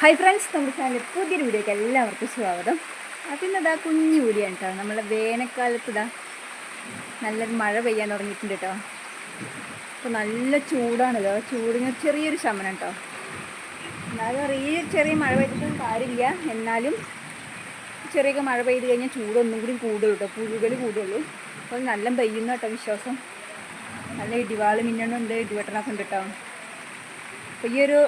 Hi friends നമ്മുടെ channel പുതിയൊരു വീഡിയോക്ക് എല്ലാവർക്കും സ്വാഗതം. അതിന്നതാ കുഞ്ഞു വീഡിയാണ് കേട്ടോ നമ്മളെ വേനൽക്കാലത്ത് ഇതാ നല്ലൊരു മഴ പെയ്യാൻ തുടങ്ങിയിട്ടുണ്ട് കേട്ടോ അപ്പോൾ നല്ല ചൂടാണല്ലോ ചൂടിന് ചെറിയൊരു ശമനം കേട്ടോ എന്നാലും ഈ ചെറിയ മഴ പെയ്തിട്ടും കാര്യമില്ല. എന്നാലും ചെറിയൊക്കെ മഴ പെയ്ത് കഴിഞ്ഞാൽ ചൂടൊന്നും കൂടി കൂടുള്ളൂ കേട്ടോ പുഴുകൽ കൂടുള്ളൂ. അപ്പോൾ നല്ല പെയ്യുന്ന കേട്ടോ വിശ്വാസം. നല്ല ഇടിവാൾ മിന്നണുണ്ട് ഇടിവെട്ടണൊക്കെ ഉണ്ട് കേട്ടോ അപ്പോൾ ഈ ഒരു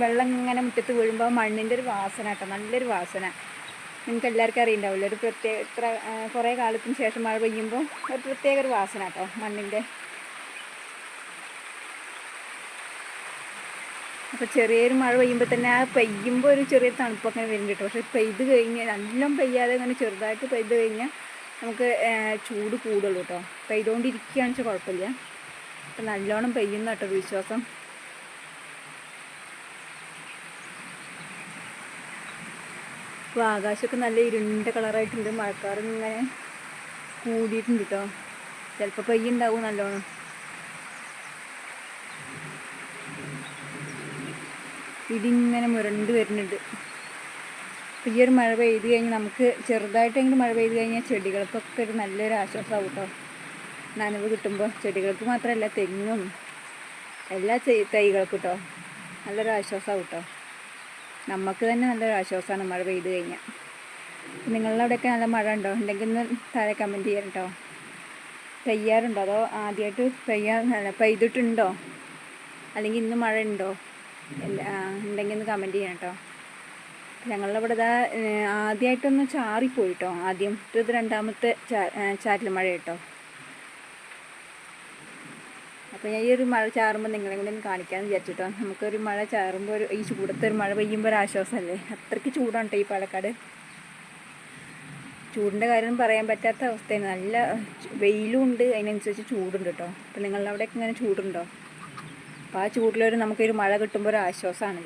വെള്ളം ഇങ്ങനെ മുറ്റത്ത് വീഴുമ്പോൾ മണ്ണിന്റെ ഒരു വാസന കേട്ടോ നല്ലൊരു വാസന. നിങ്ങൾക്ക് എല്ലാവർക്കും അറിയുണ്ടാവില്ല ഒരു പ്രത്യേക ഇത്ര കുറേ കാലത്തിന് ശേഷം മഴ പെയ്യുമ്പോൾ ഒരു പ്രത്യേക ഒരു വാസന കേട്ടോ മണ്ണിന്റെ അപ്പോൾ ചെറിയൊരു മഴ പെയ്യുമ്പോൾ തന്നെ ആ പെയ്യുമ്പോൾ ഒരു ചെറിയ തണുപ്പൊക്കെ വരും കേട്ടോ. പക്ഷെ പെയ്ത് കഴിഞ്ഞാൽ നല്ലോണം പെയ്യാതെ ഇങ്ങനെ ചെറുതായിട്ട് പെയ്ത് കഴിഞ്ഞാൽ നമുക്ക് ചൂട് കൂടുള്ളൂ കേട്ടോ. പെയ്തുകൊണ്ടിരിക്കുകയാണെന്ന് വെച്ചാൽ കുഴപ്പമില്ല. അപ്പം നല്ലോണം പെയ്യുന്ന കേട്ടോ വിശ്വാസം. ഇപ്പോൾ ആകാശമൊക്കെ നല്ല ഇരുണ്ട കളറായിട്ടുണ്ട് മഴക്കാർ ഇങ്ങനെ കൂടിയിട്ടുണ്ട് കേട്ടോ ചിലപ്പോൾ പെയ്യുണ്ടാവും നല്ലോണം. ഇതിങ്ങനെ മുരണ്ട് വരുന്നുണ്ട്. അപ്പോൾ ഈ ഒരു മഴ പെയ്ത് കഴിഞ്ഞാൽ നമുക്ക് ചെറുതായിട്ടെങ്കിലും മഴ പെയ്ത് കഴിഞ്ഞാൽ ചെടികൾക്കൊക്കെ ഒരു നല്ലൊരു ആശ്വാസമാവും കേട്ടോ നനവ് കിട്ടുമ്പോൾ ചെടികൾക്ക് മാത്രമല്ല തെങ്ങും എല്ലാ തൈകൾക്കും കേട്ടോ നല്ലൊരു ആശ്വാസമാവും കേട്ടോ നമുക്ക് തന്നെ നല്ലൊരു ആശ്വാസമാണ് മഴ പെയ്ത് കഴിഞ്ഞാൽ നിങ്ങളുടെ അവിടെയൊക്കെ നല്ല മഴ ഉണ്ടോ? ഉണ്ടെങ്കിൽ ഒന്ന് താഴെ കമന്റ് ചെയ്യാം കേട്ടോ പെയ്യാറുണ്ടോ? അതോ ആദ്യമായിട്ട് പെയ്യാ പെയ്തിട്ടുണ്ടോ? അല്ലെങ്കിൽ ഇന്ന് മഴ ഉണ്ടോ? ഉണ്ടെങ്കിൽ ഒന്ന് കമന്റ് ചെയ്യണം കേട്ടോ ഞങ്ങളുടെ ഇവിടെ ഇതാ ആദ്യമായിട്ടൊന്ന് ചാറിപ്പോയിട്ടോ. ആദ്യം ഇത് രണ്ടാമത്തെ ചാ ചാറ്റൽ മഴ കേട്ടോ അപ്പോൾ ഞാൻ ഈ ഒരു മഴ ചാറുമ്പോൾ നിങ്ങളെ കൂടെ ഒന്ന് കാണിക്കാമെന്ന് വിചാരിച്ചിട്ടോ. നമുക്കൊരു മഴ ചാറുമ്പോൾ ഒരു ഈ ചൂടത്തെ ഒരു മഴ പെയ്യുമ്പോൾ ഒരു ആശ്വാസമല്ലേ അത്രയ്ക്ക് ചൂടാണ് ഈ പാലക്കാട്. ചൂടിന്റെ കാര്യം പറയാൻ പറ്റാത്ത അവസ്ഥയാണ്. നല്ല വെയിലും ഉണ്ട് അതിനനുസരിച്ച് ചൂടുണ്ട് കേട്ടോ അപ്പോൾ നിങ്ങളുടെ അവിടെയൊക്കെ ഇങ്ങനെ ചൂടുണ്ടോ? അപ്പോൾ ആ ചൂടിലൊരു നമുക്കൊരു മഴ കിട്ടുമ്പോൾ ഒരു ആശ്വാസമാണ്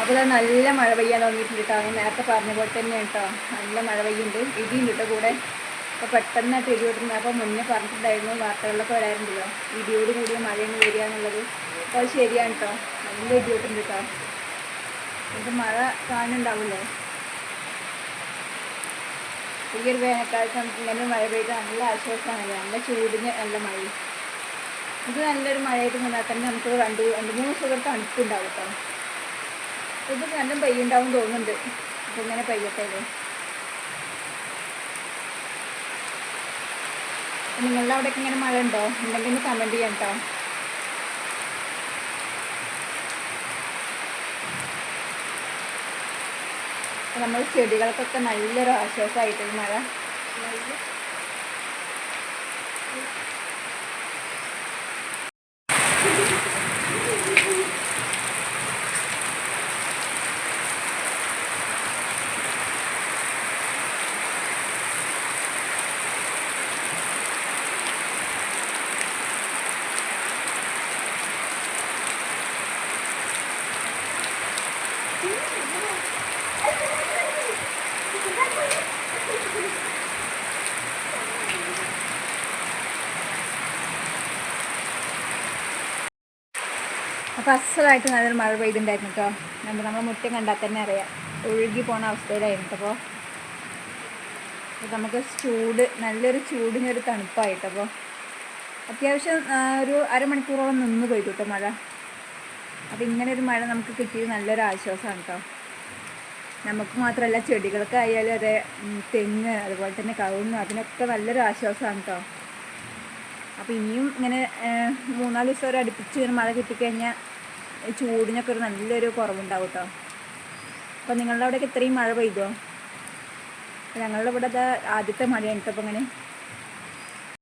അപ്പോൾ നല്ല മഴ പെയ്യാൻ തുടങ്ങിയിട്ടുണ്ട് കേട്ടോ നേരത്തെ പറഞ്ഞ പോലെ തന്നെ കേട്ടോ നല്ല മഴ പെയ്യുന്നുണ്ട്. ഇടിയുണ്ട് കേട്ടോ കൂടെ. അപ്പോൾ പെട്ടെന്നായിട്ട് ഇടി വിട്ടുന്നത് അപ്പോൾ മുന്നേ പറഞ്ഞിട്ടുണ്ടായിരുന്നു വാർത്തകളിലൊക്കെ വരാറുണ്ടല്ലോ. ഇടിയോട് കൂടിയ മഴയാണ് വരിക എന്നുള്ളത്. അപ്പോൾ അത് ശരിയാണ് കേട്ടോ നല്ല ഇടി വിട്ടുണ്ട് കേട്ടോ ഇത് മഴ കാണുന്നുണ്ടാവില്ലേ? ഈ ഒരു വേനൽക്കാലത്ത് നമുക്ക് ഇങ്ങനെ മഴ പെയ്ത് നല്ല ആശ്വാസമാണല്ലോ. നല്ല ചൂടിന് നല്ല മഴ. ഇത് നല്ലൊരു മഴയായിട്ട് നിന്നാൽ തന്നെ നമുക്ക് രണ്ട് രണ്ട് മൂന്ന് ദിവസം തണുപ്പുണ്ടാവും കേട്ടോ ഇത് നല്ല പെയ്യുണ്ടാവും തോന്നുന്നുണ്ട്. അപ്പം ഇങ്ങനെ പെയ്യട്ടെ അല്ലേ അപ്പം നിങ്ങളുടെ അവിടെയൊക്കെ ഇങ്ങനെ മഴ ഉണ്ടോ ഉണ്ടെങ്കിൽ ഒന്ന് കമന്റ് ചെയ്യാം കേട്ടോ നമ്മൾ ചെടികൾക്കൊക്കെ നല്ലൊരു ആശ്വാസമായിട്ട് മഴ. അപ്പോൾ അസലായിട്ട് നല്ലൊരു മഴ പെയ്തിട്ടുണ്ടായിരുന്നു കേട്ടോ നമ്മൾ നമ്മളെ മുറ്റം കണ്ടാൽ തന്നെ അറിയാം. ഒഴുകി പോണ അവസ്ഥയിലായിരുന്നു അപ്പോൾ നമുക്ക് ചൂട് നല്ലൊരു ചൂടിനൊരു തണുപ്പായിട്ട് അപ്പോൾ അത്യാവശ്യം ഒരു അരമണിക്കൂറോളം നിന്ന് പോയി കേട്ടോ മഴ. അപ്പോൾ ഇങ്ങനെ ഒരു മഴ നമുക്ക് കിട്ടിയത് നല്ലൊരു ആശ്വാസമാണ് കേട്ടോ നമുക്ക് മാത്രമല്ല ചെടികൾക്കായാലും അതെ തെങ്ങ് അതുപോലെ തന്നെ കവുങ്ങ് അതിനൊക്കെ നല്ലൊരു ആശ്വാസമാണ് കേട്ടോ അപ്പോൾ ഇനിയും ഇങ്ങനെ മൂന്നാൽ ദിവസം ഒരു അടുപ്പിച്ച് ഒരു മഴ കിട്ടിക്കഴിഞ്ഞാൽ ചൂടിനൊക്കെ ഒരു നല്ലൊരു കുറവുണ്ടാവും കേട്ടോ അപ്പോൾ നിങ്ങളുടെ അവിടെയൊക്കെ ഇത്രയും മഴ പെയ്തോ? ഞങ്ങളുടെ ഇവിടെ ആദ്യത്തെ മഴയാണ് കേട്ടോ അപ്പോൾ ഇങ്ങനെ.